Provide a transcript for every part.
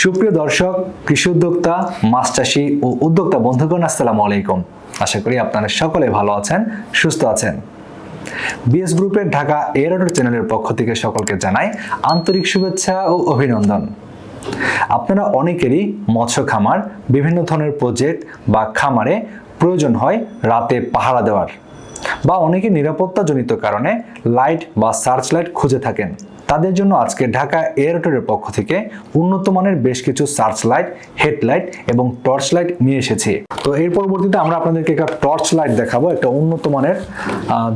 সুপ্রিয় দর্শক, কৃষি উদ্যোক্তা মাছ চাষি ও উদ্যোক্তা বন্ধুগণ, আসসালামু আলাইকুম। আশা করি আপনারা সকলে ভালো আছেন, সুস্থ আছেন। বিএস গ্রুপের ঢাকা এয়ারোডর চ্যানেলের পক্ষ থেকে সকলকে জানাই আন্তরিক শুভেচ্ছা ও অভিনন্দন। আপনারা অনেকেরই মৎস্য খামার, বিভিন্ন ধরনের প্রজেক্ট বা খামারে প্রয়োজন হয় রাতে পাহারা দেওয়ার। বা অনেকে নিরাপত্তাজনিত কারণে লাইট বা সার্চ লাইট খুঁজে থাকেন। তাদের জন্য আজকে ঢাকা এয়ারটেলের পক্ষ থেকে উন্নত মানের বেশ কিছু সার্চ লাইট হেডলাইট এবং টর্চ লাইট নিয়ে এসেছি। তো এর পরবর্তীতে আমরা আপনাদেরকে একটা টর্চ লাইট দেখাবো, একটা উন্নত মানের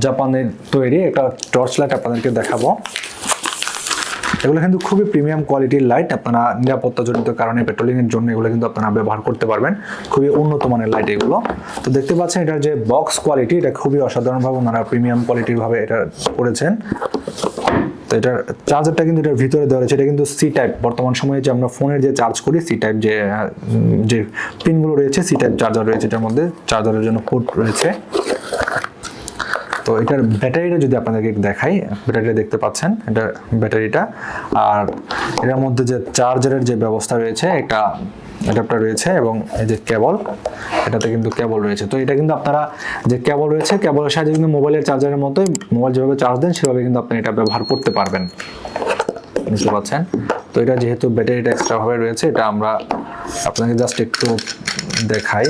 জাপানের তৈরি একটা টর্চ লাইট আপনাদেরকে দেখাবো। এগুলো কিন্তু খুবই প্রিমিয়াম কোয়ালিটির লাইট আপনারা নিরাপত্তাজনিত কারণে পেট্রোলিং এর জন্য এগুলো কিন্তু আপনারা ব্যবহার করতে পারবেন। খুবই উন্নত মানের লাইট এগুলো। তো দেখতে পাচ্ছেন এটার যে বক্স কোয়ালিটি এটা খুবই অসাধারণভাবে ওনারা প্রিমিয়াম কোয়ালিটির ভাবে এটা করেছেন। তো এটার চার্জারটা কিন্তু এটার ভিতরে দেওয়া রয়েছে। এটা কিন্তু সি টাইপ বর্তমান সময়ে যে আমরা ফোনের যে চার্জ করি সি টাইপ যে যে পিনগুলো রয়েছে সি টাইপ চার্জার রয়েছে, এটার মধ্যে চার্জারের জন্য পোর্ট রয়েছে। তো এটার ব্যাটারিটা যদি আপনাদেরকে দেখাই, ব্যাটারিটা দেখতে পাচ্ছেন, এটা ব্যাটারিটা। আর এটার মধ্যে যে চার্জারের যে ব্যবস্থা রয়েছে, একটা অ্যাডাপ্টার রয়েছে এবং এই যে কেবল এটাতে কিন্তু কেবল রয়েছে। তো এটা কিন্তু আপনারা যে কেবল রয়েছে কেবলের সাহায্যে কিন্তু মোবাইলের চার্জারের মতোই মোবাইল যেভাবে চার্জ দেন, সেভাবে কিন্তু আপনি এটা ব্যবহার করতে পারবেন। বুঝতে পারছেন? তো এটা যেহেতু ব্যাটারিটা এক্সট্রা ভাবে রয়েছে, এটা আমরা আপনাকে জাস্ট একটু দেখাই।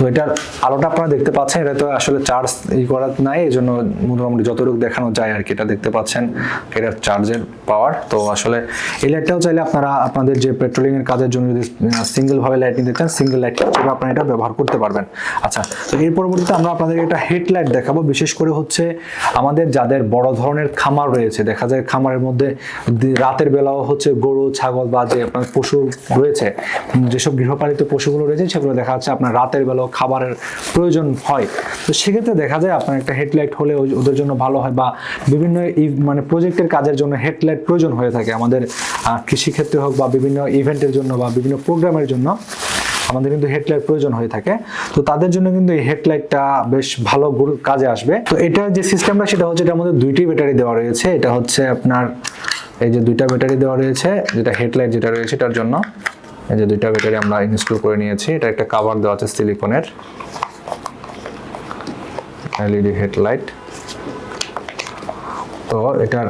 তো এটার আলোটা আপনারা দেখতে পাচ্ছেন, এটা তো আসলে চার্জ ই করার নাই এই জন্য মোটামুটি যতটুকু দেখানো যায় আর কি, এটা দেখতে পাচ্ছেন এটার চার্জের পাওয়ার তো আসলে এই লাইটটাও চাইলে আপনারা, আপনাদের যে পেট্রোলিং এর কাজের জন্য যদি সিঙ্গেল ভাবে লাইট নিতে চান সিঙ্গেল লাইট হিসেবে আপনারা এটা ব্যবহার করতে পারবেন। আচ্ছা তো এর পরবর্তীতে আমরা আপনাদেরকে একটা হেডলাইট দেখাবো, বিশেষ করে হচ্ছে আমাদের যাদের বড় ধরনের খামার রয়েছে, দেখা যায় খামারের মধ্যে রাতের বেলাও হচ্ছে গরু, ছাগল বা যে আপনার পশু রয়েছে যেসব গৃহপালিত পশুগুলো রয়েছে, সেগুলো দেখা যাচ্ছে আপনার রাতের বেলাও খাবারের প্রয়োজন হয়। তো সেক্ষেত্রে দেখা যায় আপনার একটা হেডলাইট হলে ওদের জন্য ভালো হয় বা বিভিন্ন মানে প্রজেক্টের কাজের জন্য হেডলাইট প্রয়োজন হয়ে থাকে। আমাদের কৃষিক্ষেত্রে হোক বা বিভিন্ন ইভেন্টের জন্য বা বিভিন্ন প্রোগ্রামের জন্য আমাদের কিন্তু হেডলাইট প্রয়োজন হয়ে থাকে। তো তাদের জন্য কিন্তু এই হেডলাইটটা বেশ ভালো কাজে আসবে। তো এটা যে সিস্টেমটা, সেটা হচ্ছে এটার মধ্যে দুইটি ব্যাটারি দেওয়া রয়েছে। এটা হচ্ছে আপনার, এই যে দুইটা ব্যাটারি দেওয়া রয়েছে, যেটা হেডলাইট যেটা রয়েছে এটার জন্য। এই যে দুইটা ব্যাটারি আমরা ইনস্টল করে নিয়েছি, এটা একটা কাভার দেওয়া আছে সিলিকনের এলইডি হেডলাইট তো এটার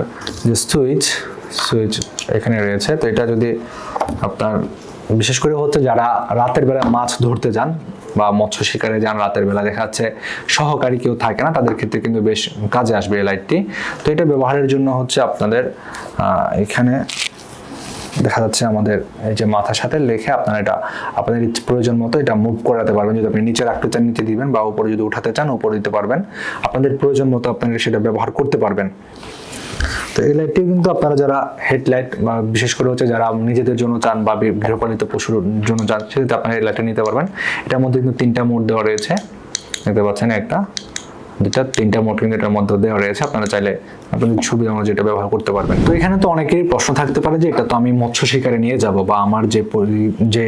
যে সুইচ সুইচ এখানে রয়েছে, তো এটা যদি আপনার, বিশেষ করে হচ্ছে যারা রাতের বেলা মাছ ধরতে যান বা মৎস্য শিকারে যান, রাতের বেলা দেখা যাচ্ছে সহকারী কেউ থাকে না, তাদের ক্ষেত্রে কিন্তু বেশ কাজে আসবে এই লাইটটি তো এটা ব্যবহারের জন্য হচ্ছে আপনাদের এখানে দেখা যাচ্ছে আমাদের এই যে মাথার সাথে লেখে আপনারা এটা, আপনাদের প্রয়োজন মতো এটা মুভ করাতে পারবেন। যদি আপনি নিচে রাখতে চান, নিচে দিবেন বা উপরে যদি উঠাতে চান, উপরে দিতে পারবেন। আপনাদের প্রয়োজন মতো আপনারা সেটা ব্যবহার করতে পারবেন। তো এই লাইটটি কিন্তু আপনারা যারা হেডলাইট বা বিশেষ করে হচ্ছে যারা নিজেদের জন্য চান বা গৃহপালিত পশুর জন্য চান, সেক্ষেত্রে আপনারা এই লাইটটা নিতে পারবেন। এটার মধ্যে কিন্তু তিনটা মোড দেওয়া রয়েছে। দেখতে পাচ্ছেন একটা দুটা তিনটা কিন্তু এটার মধ্যে দেওয়া রয়েছে, আপনারা চাইলে আপনাদের সুবিধা অনুযায়ী এটা ব্যবহার করতে পারবেন। তো এখানে তো অনেকেরই প্রশ্ন থাকতে পারে যে, এটা তো আমি মৎস্য শিকারে নিয়ে যাব বা আমার যে যে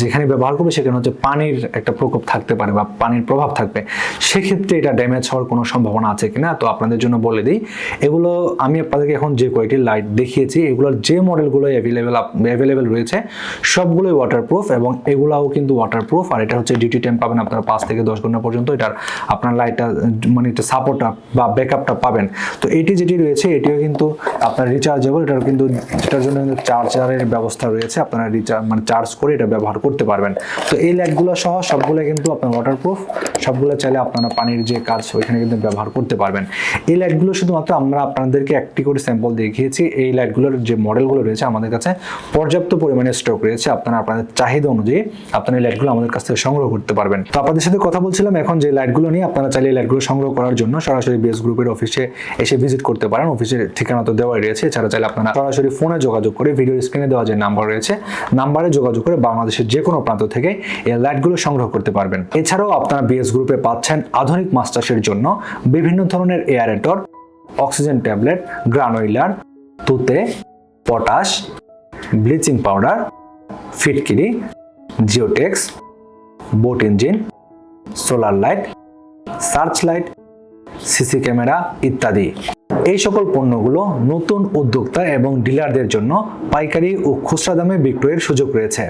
যেখানে ব্যবহার করবে সেখানে হচ্ছে পানির একটা প্রকোপ থাকতে পারে বা পানির প্রভাব থাকবে। সেক্ষেত্রে এটা ড্যামেজ হওয়ার কোনো সম্ভাবনা আছে কিনা? তো আপনাদের জন্য বলে দিই, এগুলো আমি আপনাদেরকে এখন যে কয়েকটি লাইট দেখিয়েছি, এগুলোর যে মডেলগুলো অ্যাভেলেবেল অ্যাভেলেবেল রয়েছে, সবগুলোই ওয়াটারপ্রুফ এবং এগুলাও কিন্তু ওয়াটারপ্রুফ আর এটা হচ্ছে ডিউটি টাইম পাবেন আপনারা পাঁচ থেকে দশ ঘণ্টা পর্যন্ত। এটার আপনার লাইটটা মানে এটা সাপোর্টটা বা ব্যাকআপটা পাবেন। তো এটি যেটি রয়েছে, এটিও কিন্তু আপনার রিচার্জেবল এটার কিন্তু, এটার জন্য কিন্তু চার্জারের ব্যবস্থা রয়েছে। আপনারা রিচার্জ মানে চার্জ করে এটা ব্যবহার করতে পারবেন। তো এই লাইটগুলো সহ সবগুলো কিন্তু আপনার ওয়াটারপ্রুফ সবগুলো চাইলে আপনারা পানির যে কাজ, ওইখানে কিন্তু ব্যবহার করতে পারবেন। এই লাইটগুলো শুধুমাত্র আমরা আপনাদেরকে একটি করে স্যাম্পল দেখিয়েছি। এই লাইটগুলোর যে মডেলগুলো রয়েছে আমাদের কাছে পর্যাপ্ত পরিমাণে স্টক রয়েছে। আপনারা আপনাদের চাহিদা অনুযায়ী আপনারা এই লাইটগুলো আমাদের কাছ থেকে সংগ্রহ করতে পারবেন। তো আপনাদের সাথে কথা বলছিলাম। এখন যে লাইটগুলো নিয়ে আপনারা চাইলে এই লাইটগুলো সংগ্রহ করার জন্য সরাসরি বেস গ্রুপের অফিসে এসে ভিজিট করতে পারেন। অফিসের ঠিকানা তো দেওয়াই রয়েছে। এছাড়া চাইলে আপনারা সরাসরি ফোনে যোগাযোগ করে ভিডিও স্ক্রিনে দেওয়া যে নাম্বার রয়েছে নাম্বারে যোগাযোগ করে বাংলাদেশের যে কোনো প্রান্ত থেকে এই লাইটগুলো সংগ্রহ করতে পারবেন। এছাড়াও আপনারা বিএস গ্রুপে পাচ্ছেন আধুনিক চাষের জন্য বিভিন্ন ধরনের এয়ারেটর অক্সিজেন ট্যাবলেট গ্রানুইলার তুতে পটাশ ব্লিচিং পাউডার ফিটকিরি Geotex boat engine solar light search light CC camera ইত্যাদি। এই সকল পণ্যগুলো নতুন উদ্যোক্তা এবং ডিলারদের জন্য পাইকারি ও খুচরা দামে বিক্রয়ের সুযোগ রয়েছে।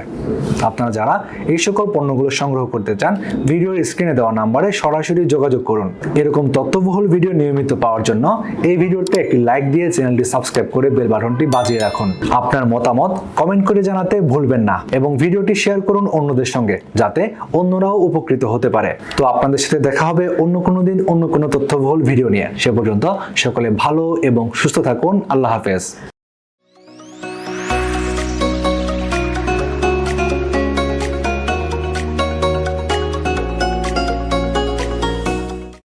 আপনারা যারা এই সকল পণ্যগুলো সংগ্রহ করতে চান, ভিডিওর স্ক্রিনে দেওয়া নাম্বারে সরাসরি যোগাযোগ করুন। এরকম তথ্যবহুল ভিডিও নিয়মিত পাওয়ার জন্য এই ভিডিওতে একটি লাইক দিয়ে চ্যানেলটি সাবস্ক্রাইব করে বেল বাটনটি বাজিয়ে রাখুন। আপনার মতামত কমেন্ট করে জানাতে ভুলবেন না এবং ভিডিওটি শেয়ার করুন অন্যদের সঙ্গে, যাতে অন্যরাও উপকৃত হতে পারে। তো আপনাদের সাথে দেখা হবে অন্য কোনো দিন অন্য কোনো তথ্যবহুল ভিডিও নিয়ে। সে পর্যন্ত সকলে ভালো এবং সুস্থ থাকুন। আল্লাহ হাফেজ।